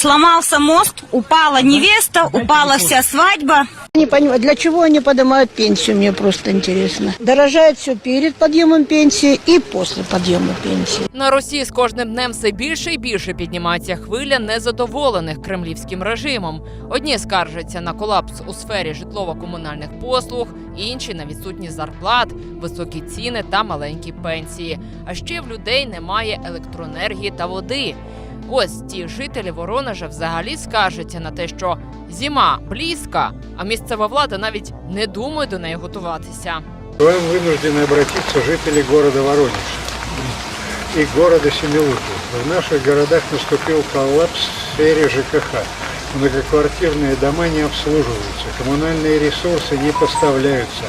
сломался мост, упала невеста, упала вся свадьба. Не понимаю, для чего они поднимают пенсию, мне просто интересно. Дорожает все перед подъемом пенсии и после подъема пенсії. На Росії з кожним днем все більше і більше піднімається хвиля незадоволених кремлівським режимом. Одні скаржаться на колапс у сфері житлово-комунальних послуг, інші на відсутність зарплат, високі ціни та маленькі пенсії. А ще в людей немає електроенергії та води. Ось ті жителі Воронежа взагалі скаржаться на те, що зима близька, а місто місцева влада навіть не думає до неї готуватися. Вам вынуждены обратиться жители города Воронеж и города Семилуки. В наших городах наступил коллапс в сфере ЖКХ. Многоквартирные дома не обслуживаются, коммунальные ресурсы не поставляются,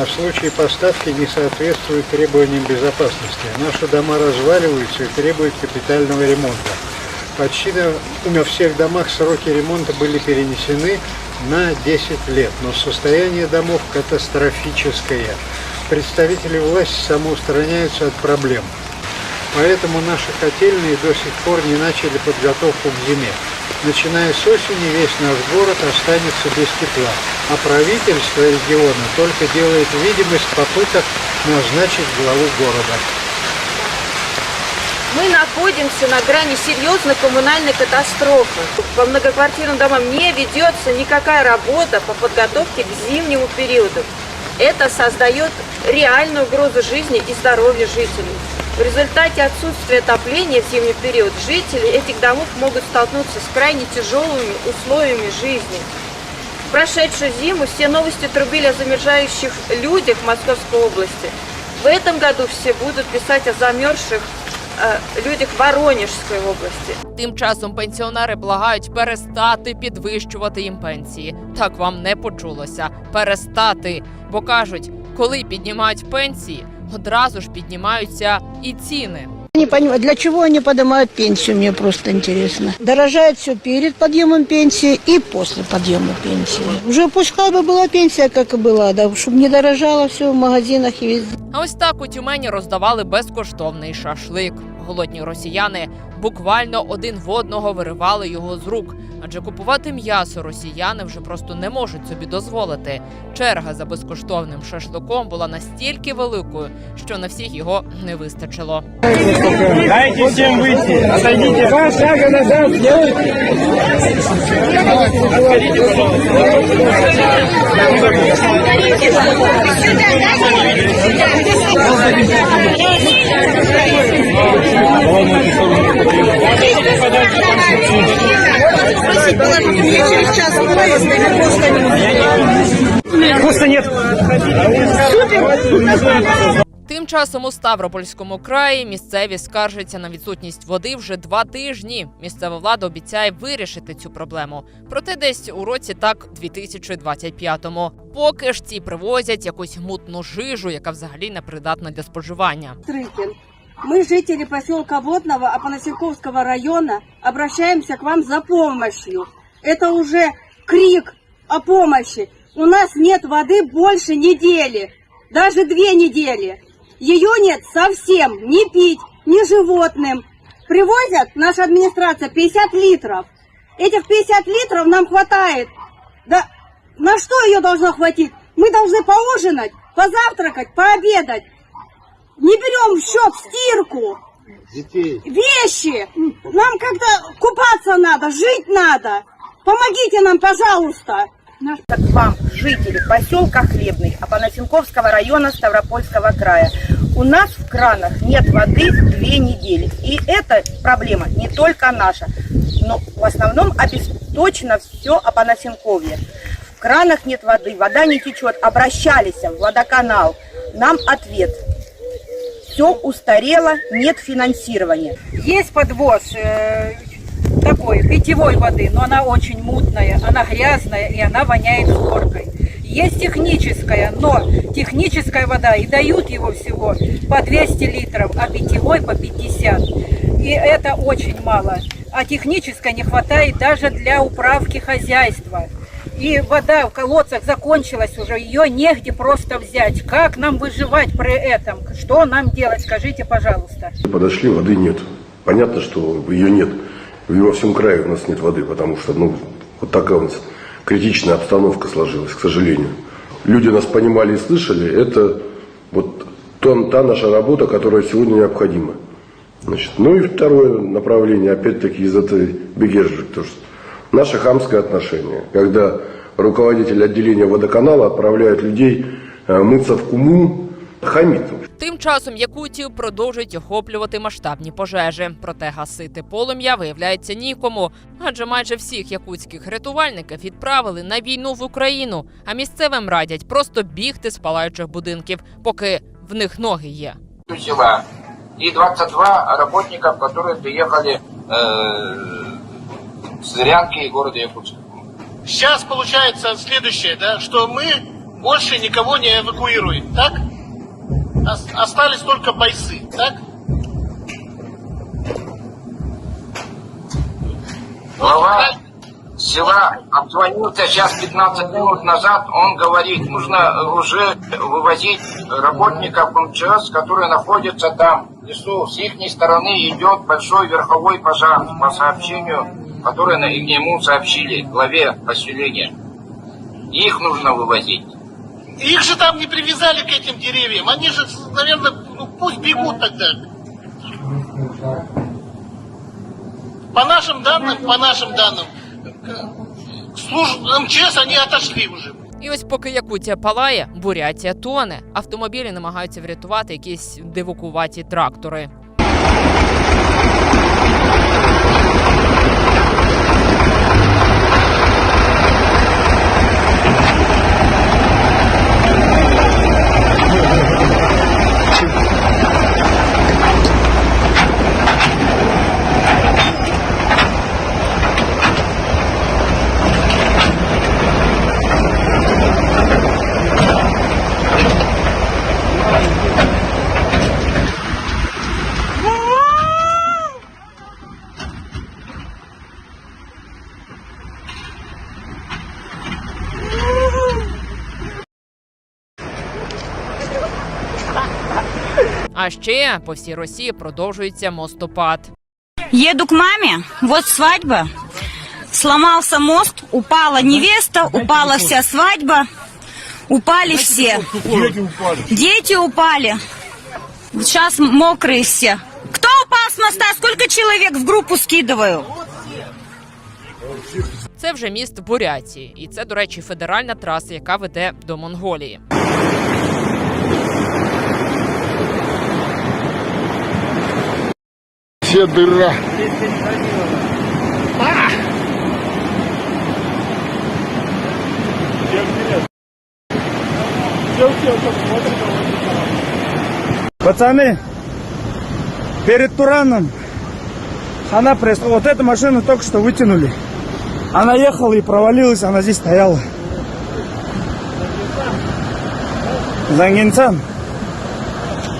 а в случае поставки не соответствуют требованиям безопасности. Наши дома разваливаются и требуют капитального ремонта. Почти на всех домах сроки ремонта были перенесены на 10 лет, но состояние домов катастрофическое. Представители власти самоустраняются от проблем. Поэтому наши котельные до сих пор не начали подготовку к зиме. Начиная с осени весь наш город останется без тепла, а правительство региона только делает видимость попыток назначить главу города. Мы находимся на грани серьезной коммунальной катастрофы. По многоквартирным домам не ведется никакая работа по подготовке к зимнему периоду. Это создает реальную угрозу жизни и здоровью жителей. В результате отсутствия отопления в зимний период жители этих домов могут столкнуться с крайне тяжелыми условиями жизни. В прошедшую зиму все новости трубили о замерзающих людях в Московской области. В этом году все будут писать о замерзших Е, людях Воронежської області. Тим часом пенсіонери благають перестати підвищувати їм пенсії. Так вам не почулося. Перестати, бо кажуть, коли піднімають пенсії, одразу ж піднімаються і ціни. Не понимаю, для чего они поднимают пенсию, мне просто интересно. Дорожает все перед подъемом пенсии и после подъема пенсии. Уже пускай бы була пенсія, як і була, да, чтобы не дорожало все в магазинах і везде. А ось так у Тюмені роздавали безкоштовний шашлик голодні росіяни буквально один в одного виривали його з рук, адже купувати м'ясо росіяни вже просто не можуть собі дозволити. Черга за безкоштовним шашликом була настільки великою, що на всіх його не вистачило. Дайте всім вийти, Отойдіть. Два шага назад. Отойдіть. Тим часом у Ставропольському краї місцеві скаржаться на відсутність води вже два тижні. Місцева влада обіцяє вирішити цю проблему. Проте десь у році так 2025-му. Поки ж ці привозять якусь мутну жижу, яка взагалі не придатна для споживання. Трикін. Мы, жители поселка Водного Апанасенковского района, обращаемся к вам за помощью. Это уже крик о помощи. У нас нет воды больше недели, даже две недели. Ее нет совсем, не пить, ни животным. Привозят наша администрация 50 литров. Этих 50 литров нам хватает. Да на что ее должно хватить? Мы должны поужинать, позавтракать, пообедать не берем в счет стирку, Детей. вещи. Нам как-то купаться надо, жить надо. Помогите нам, пожалуйста. Так вам, жители поселка Хлебный, Апанасенковского района Ставропольского края. У нас в кранах нет воды две недели. И эта проблема не только наша, но в основном обесточено все Апанасенковье. В кранах нет воды, вода не течет. Обращались в водоканал. Нам ответ – все устарело, нет финансирования. Есть подвоз э, такой, питьевой воды, но она очень мутная, она грязная и она воняет хлоркой. Есть техническая, но техническая вода, и дают его всего по 200 литров, а питьевой по 50. И это очень мало. А технической не хватает даже для управки хозяйства и вода в колодцах закончилась уже, ее негде просто взять. Как нам выживать при этом? Что нам делать? Скажите, пожалуйста. Подошли, воды нет. Понятно, что ее нет. Во всем крае у нас нет воды, потому что ну, вот такая у нас критичная обстановка сложилась, к сожалению. Люди нас понимали и слышали. Это вот та, та наша работа, которая сегодня необходима. Значит, ну и второе направление, опять-таки, из этой Бегержик, то, что Наше хамское отношение, когда руководитель отделения водоканала отправляет людей э, мыться в куму, хамит. Тим часом Якутію продовжують охоплювати масштабні пожежі. Проте гасити полум'я виявляється нікому, адже майже всіх якутських рятувальників відправили на війну в Україну, а місцевим радять просто бігти з палаючих будинків, поки в них ноги є. Села і 22 працівників, які доїхали. Е Сырянки и города Якутска. Сейчас получается следующее, да, что мы больше никого не эвакуируем, так? Остались только бойцы, так? Глава села обзвонился сейчас 15 минут назад. Он говорит, нужно уже вывозить работников МЧС, которые находятся там, в лесу. С их стороны идет большой верховой пожар, по сообщению которые на ему сообщили, главе поселения. Их нужно вывозить. Их же там не привязали к этим деревьям. Они же, наверное, ну пусть бегут тогда. По нашим данным, по нашим данным, к служб МЧС они отошли уже. І ось поки Якутія палає, бурятія тоне. Автомобілі намагаються врятувати якісь дивокуваті трактори. А ще по всій Росії продовжується мостопад. Еду к маме, вот свадьба. Сломался мост, упала невеста, упала вся свадьба, упали всі діти упали. Сейчас мокрые все. Хто упав з моста? Скільки чоловік в групу скидываю? Це вже міст Бурятії, і це, до речі, федеральна траса, яка веде до Монголії. все дыра. Пацаны, перед Тураном она пресс... Вот эту машину только что вытянули. Она ехала и провалилась, она здесь стояла. Зангенсан.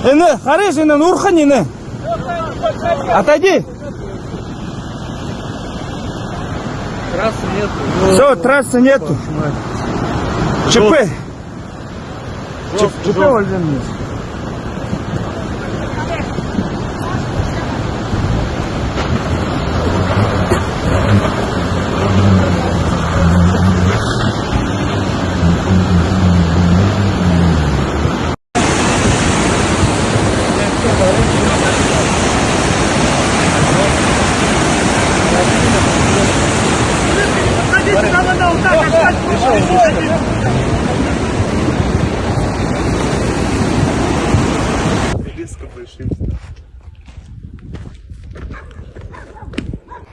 Эне, хареш, эне, ну, урхан, эне. Отойди! Трассы нету. Все, трассы нету. ЧП. ЧП, Владимир.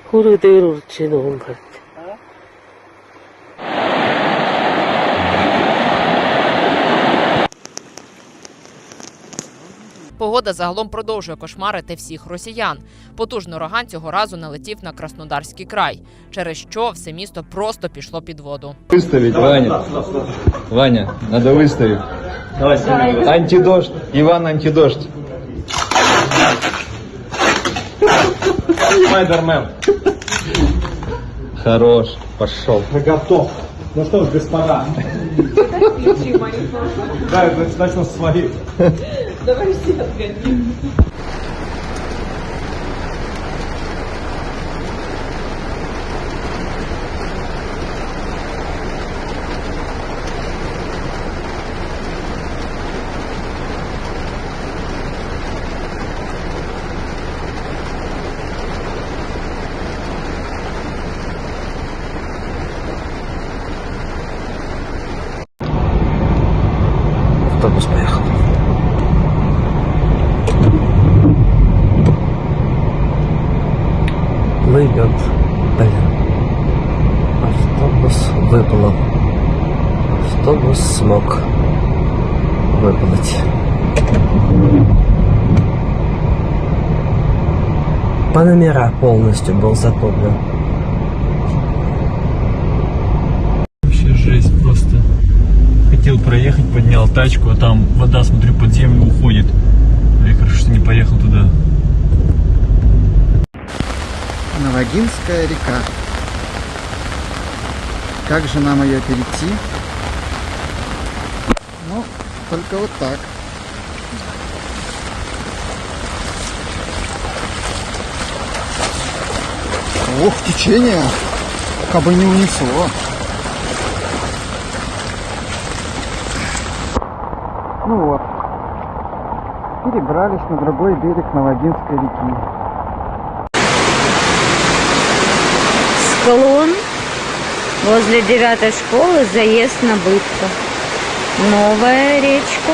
Хүрээ дээр урж ийн хөнгөлт. Негода загалом продовжує кошмарити всіх росіян. Потужний ураган цього разу налетів на Краснодарський край, через що все місто просто пішло під воду. Виставіть Ваня, Ваня, треба виставити. Антидождь, Іван антидождь. Спайдермен. Хорош, пошел. Готов. Ну что ж, господа. Да, это начнем с своих. Давай все отгоним. смог выплыть. Панамера полностью был затоплен. Вообще жесть просто. Хотел проехать, поднял тачку, а там вода, смотрю, под землю уходит. Я хорошо, что не поехал туда. Новогинская река. Как же нам ее перейти? Только вот так. Ох, течение! как бы не унесло. Ну вот. Перебрались на другой берег Новодинской реки. Склон возле девятой школы заезд на бытку. Новая речка.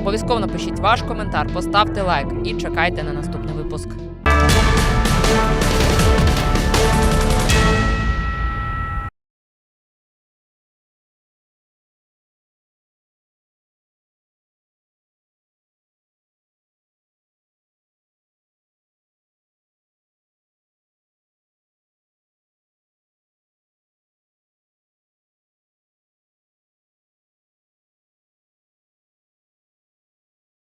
обов'язково напишіть ваш коментар, поставте лайк і чекайте на наступний випуск.